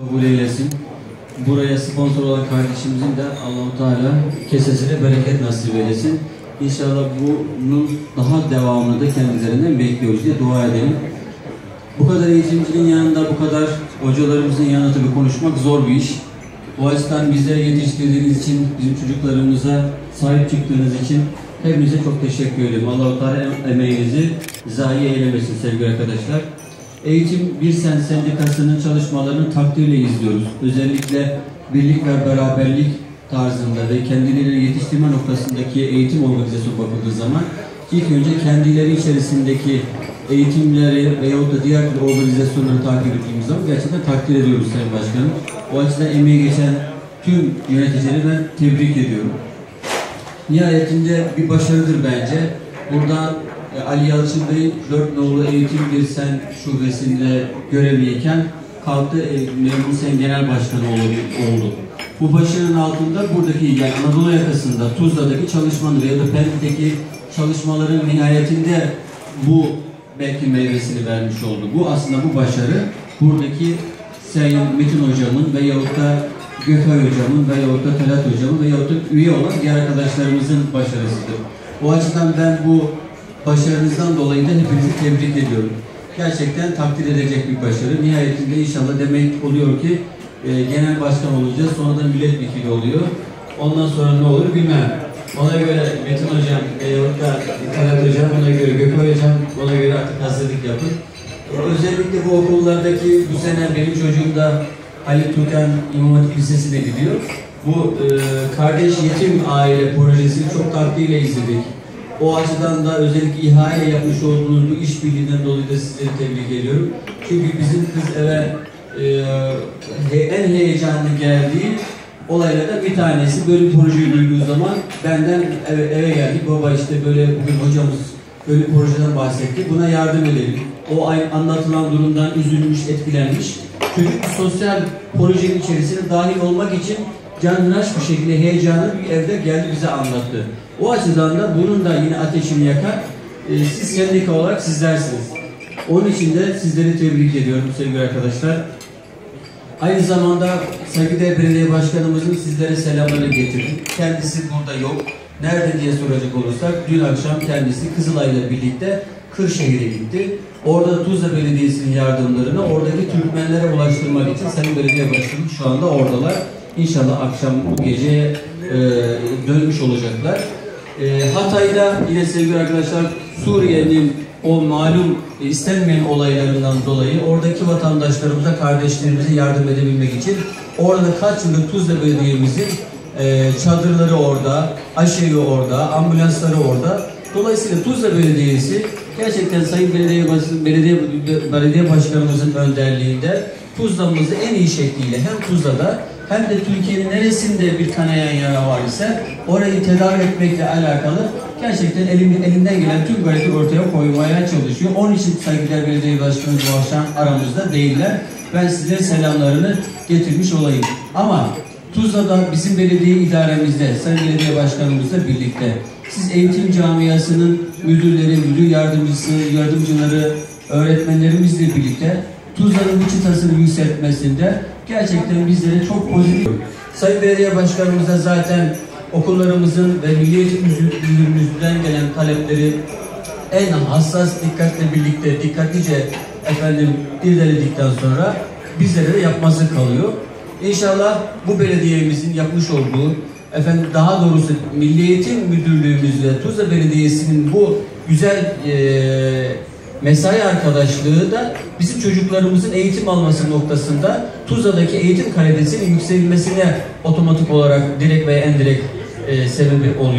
kabul eylesin. Buraya sponsor olan kardeşimizin de Allahu Teala kesesine bereket nasip eylesin. İnşallah bunun daha devamını da kendilerinden bekliyoruz diye dua edelim. Bu kadar eğitimcinin yanında, bu kadar hocalarımızın yanında tabii konuşmak zor bir iş. O açıdan bizleri yetiştirdiğiniz için, bizim çocuklarımıza sahip çıktığınız için hepinize çok teşekkür ederim. Allah-u Teala emeğinizi zayi eylemesin sevgili arkadaşlar. Eğitim Bir Sen Sendikası'nın çalışmalarını takdirle izliyoruz. Özellikle birlik ve beraberlik tarzında ve kendileri yetiştirme noktasındaki eğitim organizasyonu bakıldığı zaman ilk önce kendileri içerisindeki eğitimleri veyahut da diğer organizasyonları takip ettiğimiz zaman gerçekten takdir ediyoruz Sayın Başkanım. O açıdan emeği geçen tüm yöneticileri ben tebrik ediyorum. Nihayetinde bir başarıdır bence. Buradan Ali Yalçın Bey 4 nolu eğitim bir sen şubesinde görevliyken kalktı e, Memur Sen Genel Başkanı oldu. Bu başarının altında buradaki yani Anadolu yakasında Tuzla'daki çalışmanın ya da Pendik'teki çalışmaların nihayetinde bu belki meyvesini vermiş oldu. Bu aslında bu başarı buradaki Sayın Metin Hocamın veyahut da Gökay Hocamın veyahut da Talat Hocamın veyahut da üye olan diğer arkadaşlarımızın başarısıdır. O açıdan ben bu başarınızdan dolayı da hepinizi tebrik ediyorum. Gerçekten takdir edecek bir başarı. Nihayetinde inşallah demek oluyor ki e, genel başkan olacağız, sonra da milletvekili oluyor. Ondan sonra ne olur bilmem. Ona göre Metin Hocam, veyahut da Talat Hocam, ona göre Gökay Hocam, ona göre artık hazırlık yapın. E, özellikle bu okullardaki bu sene benim çocuğum da Halit Tukan İmam Hatip Lisesi'ne gidiyor. Bu e, kardeş yetim aile projesini çok takdirle izledik. O açıdan da özellikle ihale yapmış olduğunuz bu işbirliğinden dolayı da sizleri tebrik ediyorum. Çünkü bizim kız eve e, en heyecanlı geldiği olaylardan bir tanesi böyle bir projeyi duyduğu zaman benden eve, eve geldik. Baba işte böyle bugün hocamız böyle bir projeden bahsetti. Buna yardım edelim. O anlatılan durumdan üzülmüş, etkilenmiş. Çocuk sosyal projenin içerisine dahil olmak için canhıraş bir şekilde heyecanlı bir evde geldi bize anlattı. O açıdan da bunun da yine ateşini yakar. E, siz sendika olarak sizlersiniz. Onun için de sizleri tebrik ediyorum sevgili arkadaşlar. Aynı zamanda saygıdeğer belediye başkanımızın sizlere selamlarını getirdim. Kendisi burada yok. Nerede diye soracak olursak dün akşam kendisi Kızılay'la birlikte Kırşehir'e gitti. Orada Tuzla Belediyesi'nin yardımlarını oradaki Türkmenlere ulaştırmak için Sayın Belediye Başkanı şu anda oradalar. İnşallah akşam bu gece e, dönmüş olacaklar. E, Hatay'da yine sevgili arkadaşlar Suriye'nin o malum e, istenmeyen olaylarından dolayı oradaki vatandaşlarımıza, kardeşlerimize yardım edebilmek için orada kaç yıllık Tuzla Belediye'mizin e, çadırları orada, aşevi orada, ambulansları orada. Dolayısıyla Tuzla Belediyesi gerçekten Sayın Belediye, Belediye, Belediye Başkanımızın önderliğinde Tuzla'mızı en iyi şekliyle hem Tuzla'da hem de Türkiye'nin neresinde bir kanayan yara var ise orayı tedavi etmekle alakalı gerçekten elim, elinden gelen tüm gayreti ortaya koymaya çalışıyor. Onun için saygıdeğer belediye başkanı bu akşam aramızda değiller. Ben size selamlarını getirmiş olayım. Ama Tuzla'da bizim belediye idaremizde, Sayın Belediye Başkanımızla birlikte siz eğitim camiasının müdürleri, müdür yardımcısı, yardımcıları, öğretmenlerimizle birlikte Tuzla'nın bu çıtasını yükseltmesinde gerçekten bizlere çok pozitif. Sayın Belediye Başkanımıza zaten okullarımızın ve Milli Eğitim Müdürlüğümüzden gelen talepleri en hassas dikkatle birlikte dikkatlice efendim irdeledikten sonra bizlere de yapması kalıyor. İnşallah bu belediyemizin yapmış olduğu efendim daha doğrusu Milli Müdürlüğümüzle Tuzla Belediyesi'nin bu güzel e, mesai arkadaşlığı da bizim çocuklarımızın eğitim alması noktasında Tuzla'daki eğitim kalitesinin yükselmesine otomatik olarak direkt veya endirekt e, sebebi oluyor.